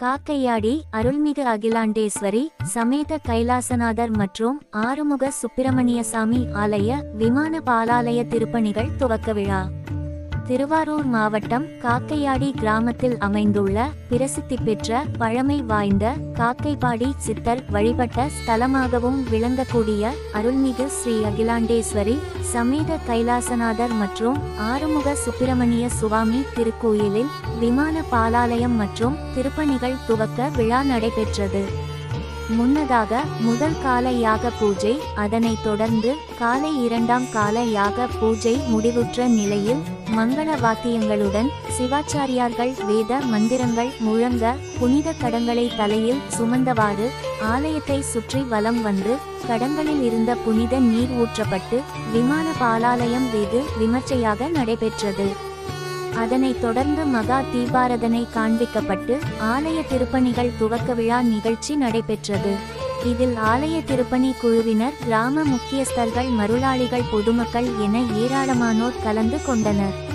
காக்கையாடி அருள்மிகு அகிலாண்டேஸ்வரி சமேத கைலாசநாதர் மற்றும் ஆறுமுக சுப்பிரமணியசாமி ஆலய விமான பாலாலய திருப்பணிகள் துவக்க விழா. திருவாரூர் மாவட்டம் காக்கையாடி கிராமத்தில் அமைந்துள்ள பிரசித்தி பெற்ற பழமை வாய்ந்த காக்கைப்பாடி சித்தர் வழிபட்ட ஸ்தலமாகவும் விளங்கக்கூடிய அருள்மிகு ஸ்ரீ அகிலாண்டேஸ்வரி சமேத கைலாசநாதர் மற்றும் ஆறுமுக சுப்பிரமணிய சுவாமி திருக்கோயிலில் விமான பாலாலயம் மற்றும் திருப்பணிகள் துவக்க விழா நடைபெற்றது. முன்னதாக முதல் கால யாக பூஜை அதனைத் தொடர்ந்து காலை இரண்டாம் கால யாக பூஜை முடிவுற்ற நிலையில் மங்கள வாத்தியங்களுடன் சிவாச்சாரியார்கள் வேத மந்திரங்கள் முழங்க புனித கடங்களை தலையில் சுமந்தவாறு ஆலயத்தை சுற்றி வலம் வந்து கடங்களில் இருந்த புனித நீர் ஊற்றப்பட்டு விமான பாலாலயம் வெகு விமர்சையாக நடைபெற்றது. அதனைத் தொடர்ந்து மகா தீபாரதனை காண்பிக்கப்பட்டு ஆலய திருப்பணிகள் துவக்க விழா நிகழ்ச்சி நடைபெற்றது. இதில் ஆலய திருப்பணி குழுவினர் கிராம முக்கியஸ்தர்கள் மருளாளிகள் பொதுமக்கள் என ஏராளமானோர் கலந்து கொண்டனர்.